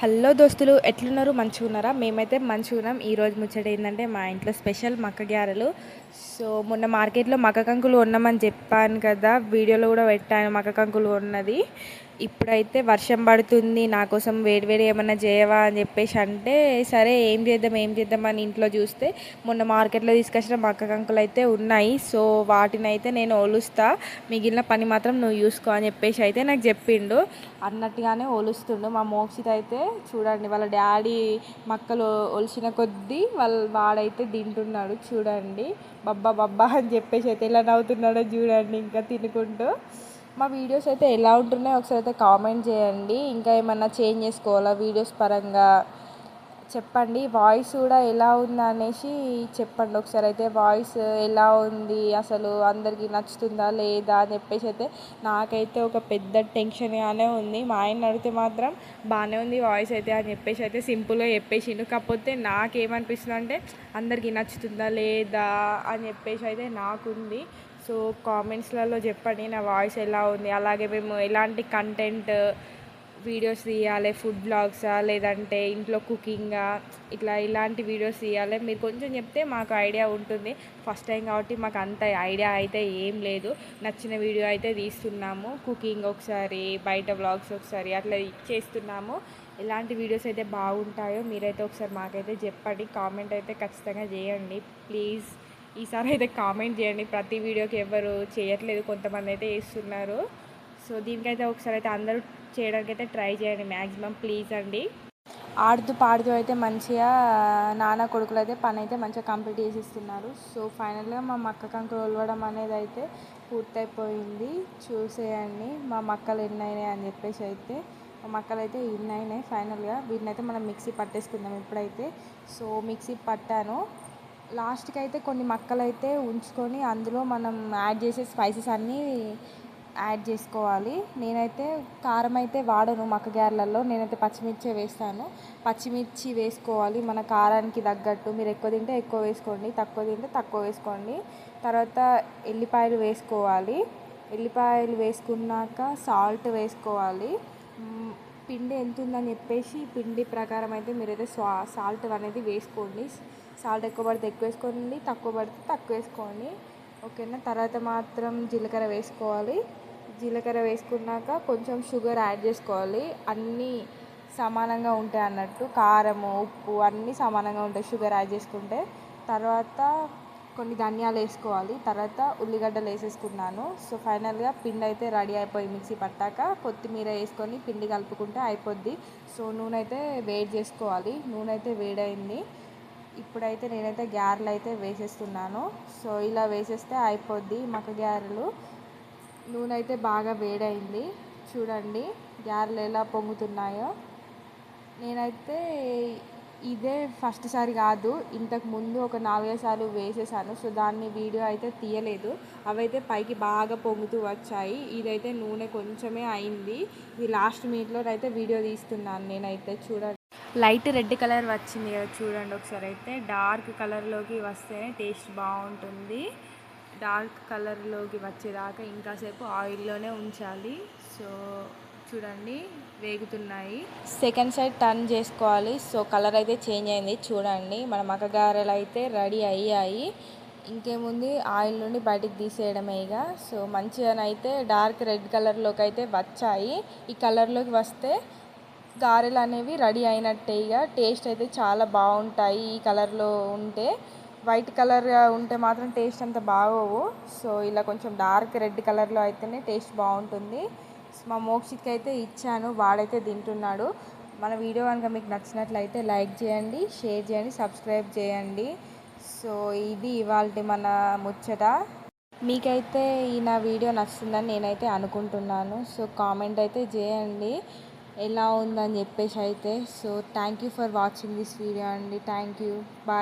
Hello దోస్తులు ఎట్లున్నారు? మంచిగా ఉన్నారా మేమైతే మంచిగా ఉన్నాం ఈరోజు ముచ్చట ఏంటంటే మా ఇంట్లో స్పెషల్ మక్క గ్యారెలు. సో మొన్న మార్కెట్లో మక్క కంకులు ఉన్నామని చెప్పాను కదా వీడియోలో కూడా పెట్టాను మక్క కంకులు ఉన్నది ఇప్పుడైతే వర్షం పడుతుంది నా కోసం వేడివేడి ఏమైనా చేయవా అని చెప్పేసి అంటే సరే ఏం చేద్దాం ఏం చేద్దాం అని ఇంట్లో చూస్తే మొన్న మార్కెట్లో తీసుకొచ్చిన మక్క కంకులు అయితే ఉన్నాయి. సో వాటిని అయితే నేను ఒలుస్తా మిగిలిన పని మాత్రం నువ్వు చూసుకో అని చెప్పేసి అయితే నాకు చెప్పిండు. అన్నట్టుగానే ఒలుస్తుండు. మా మోక్షిత అయితే చూడండి వాళ్ళ డాడీ మక్కలు ఒలిసిన కొద్దీ వాళ్ళ వాడైతే తింటున్నాడు చూడండి. బబ్బా బబ్బా అని చెప్పేసి అయితే ఎలా నవ్వుతున్నాడో చూడండి ఇంకా తినుకుంటూ. మా వీడియోస్ అయితే ఎలా ఉంటున్నాయో ఒకసారి అయితే కామెంట్ చేయండి. ఇంకా ఏమన్నా చేంజ్ చేసుకోవాలా వీడియోస్ పరంగా? చెప్పండి. వాయిస్ కూడా ఎలా ఉంది అనేసి చెప్పండి. ఒకసారి అయితే వాయిస్ ఎలా ఉంది? అసలు అందరికీ నచ్చుతుందా లేదా అని చెప్పేసి అయితే నాకైతే ఒక పెద్ద టెన్షన్గానే ఉంది. మా ఆయన అడిగితే మాత్రం బాగానే ఉంది వాయిస్ అయితే అని చెప్పేసి అయితే సింపుల్గా చెప్పేసిండు. కాకపోతే నాకేమనిపిస్తుంది అంటే అందరికీ నచ్చుతుందా లేదా అని చెప్పేసి అయితే నాకుంది. సో కామెంట్స్లలో చెప్పండి నా వాయిస్ ఎలా ఉంది? అలాగే మేము ఎలాంటి కంటెంట్ వీడియోస్ తీయాలి? ఫుడ్ బ్లాగ్సా? లేదంటే ఇంట్లో కుకింగా? ఇట్లా ఇలాంటి వీడియోస్ తీయాలి? మీరు కొంచెం చెప్తే మాకు ఐడియా ఉంటుంది. ఫస్ట్ టైం కాబట్టి మాకు అంత ఐడియా అయితే ఏం లేదు. నచ్చిన వీడియో అయితే తీస్తున్నాము. కుకింగ్ ఒకసారి బయట బ్లాగ్స్ ఒకసారి అట్లా చేస్తున్నాము. ఎలాంటి వీడియోస్ అయితే బాగుంటాయో మీరైతే ఒకసారి మాకైతే చెప్పండి. కామెంట్ అయితే ఖచ్చితంగా చేయండి. ప్లీజ్. ఈసారి అయితే కామెంట్ చేయండి. ప్రతి వీడియోకి ఎవరు చేయట్లేదు కొంతమంది అయితే వేస్తున్నారు సో దీనికైతే ఒకసారి అయితే అందరూ చేయడానికి అయితే ట్రై చేయండి. మ్యాక్సిమం ప్లీజ్ అండి. ఆడుతూ పాడుతూ అయితే మంచిగా నాన్న కొడుకులు అయితే పని అయితే మంచిగా కంప్లీట్ చేసిస్తున్నారు. సో ఫైనల్గా మా మక్క కంకులు ఒలవడం అనేది అయితే పూర్తయిపోయింది. చూసేయండి మా మక్కలు ఎన్ని అయినాయి అని చెప్పేసి అయితే. మా మక్కలు అయితే ఇన్ని అయినాయి ఫైనల్గా వీటినైతే మనం మిక్సీ పట్టేసుకుందాం ఇప్పుడైతే. సో మిక్సీ పట్టాను. లాస్ట్కి అయితే కొన్ని మక్కలు అయితే ఉంచుకొని అందులో మనం యాడ్ చేసే స్పైసెస్ అన్నీ యాడ్ చేసుకోవాలి. నేనైతే కారం అయితే వాడను మక్క గారెలలో. నేనైతే పచ్చిమిర్చి వేస్తాను. పచ్చిమిర్చి వేసుకోవాలి. మన కారానికి తగ్గట్టు. మీరు ఎక్కువ తింటే ఎక్కువ వేసుకోండి. తక్కువ తింటే తక్కువ వేసుకోండి. తర్వాత ఎల్లిపాయలు వేసుకోవాలి. ఎల్లిపాయలు వేసుకున్నాక సాల్ట్ వేసుకోవాలి. పిండి ఎంత ఉందని చెప్పేసి పిండి ప్రకారం అయితే మీరైతే సా సాల్ట్ అనేది వేసుకోండి. సాల్ట్ ఎక్కువ పడితే ఎక్కువ వేసుకోండి తక్కువ పడితే తక్కువ వేసుకోండి. ఓకేనా? తర్వాత మాత్రం జీలకర్ర వేసుకోవాలి. జీలకర్ర వేసుకున్నాక కొంచెం షుగర్ యాడ్ చేసుకోవాలి. అన్నీ సమానంగా ఉంటాయి అన్నట్టు. కారము ఉప్పు అన్నీ సమానంగా ఉంటాయి షుగర్ యాడ్ చేసుకుంటే. తర్వాత కొన్ని ధనియాలు వేసుకోవాలి. తర్వాత ఉల్లిగడ్డలు వేసేసుకున్నాను. సో ఫైనల్గా పిండి అయితే రెడీ అయిపోయి మిక్సీ పట్టాక కొత్తిమీర వేసుకొని పిండి కలుపుకుంటే అయిపోద్ది. సో నూనె అయితే వేడి చేసుకోవాలి. నూనె అయితే వేడైంది. ఇప్పుడైతే నేనైతే గ్యారెలు అయితే వేసేస్తున్నాను. సో ఇలా వేసేస్తే అయిపోద్ది మక్క గ్యారెలు నూనె అయితే బాగా వేడైంది. చూడండి గ్యారెలు ఎలా పొంగుతున్నాయో. నేనైతే ఇదే ఫస్ట్ సారి కాదు ఇంతకు ముందు ఒక నాలుగైదు సార్లు వేసేసాను. సో దాన్ని వీడియో అయితే తీయలేదు. అవైతే పైకి బాగా పొంగుతూ వచ్చాయి. ఇదైతే నూనె కొంచెమే అయింది. ఇది లాస్ట్ మినిట్లో అయితే వీడియో తీస్తున్నాను నేనైతే. చూడండి. లైట్ రెడ్ కలర్ వచ్చింది కదా చూడండి ఒకసారి అయితే. డార్క్ కలర్లోకి వస్తేనే టేస్ట్ బాగుంటుంది. డార్క్ కలర్లోకి వచ్చేదాకా ఇంకాసేపు ఆయిల్లోనే ఉంచాలి. సో చూడండి వేగుతున్నాయి. సెకండ్ సైడ్ టర్న్ చేసుకోవాలి. సో కలర్ అయితే చేంజ్ అయింది. చూడండి మన మక్కగారెలు అయితే రెడీ అయ్యాయి. ఇంకేముంది? ఆయిల్ నుండి బయటికి తీసేయడమే ఇక. సో మంచిగానైతే డార్క్ రెడ్ కలర్లోకి అయితే వచ్చాయి. ఈ కలర్లోకి వస్తే గారెలు అనేవి రెడీ అయినట్టే ఇక. టేస్ట్ అయితే చాలా బాగుంటాయి ఈ కలర్లో ఉంటే. వైట్ కలర్గా ఉంటే మాత్రం టేస్ట్ అంత బాగోవు. సో ఇలా కొంచెం డార్క్ రెడ్ కలర్లో అయితేనే టేస్ట్ బాగుంటుంది. మా మోక్షిత్కి అయితే ఇచ్చాను వాడైతే తింటున్నాడు. మన వీడియో కనుక మీకు నచ్చినట్లయితే లైక్ చేయండి షేర్ చేయండి సబ్స్క్రైబ్ చేయండి. సో ఇది ఇవాళ మన ముచ్చట. మీకైతే ఈ నా వీడియో నచ్చుతుందని నేనైతే అనుకుంటున్నాను. సో కామెంట్ అయితే చేయండి. ఎలా ఉందని చెప్పేసి అయితే. So thank you for watching this video అండి. Thank you bye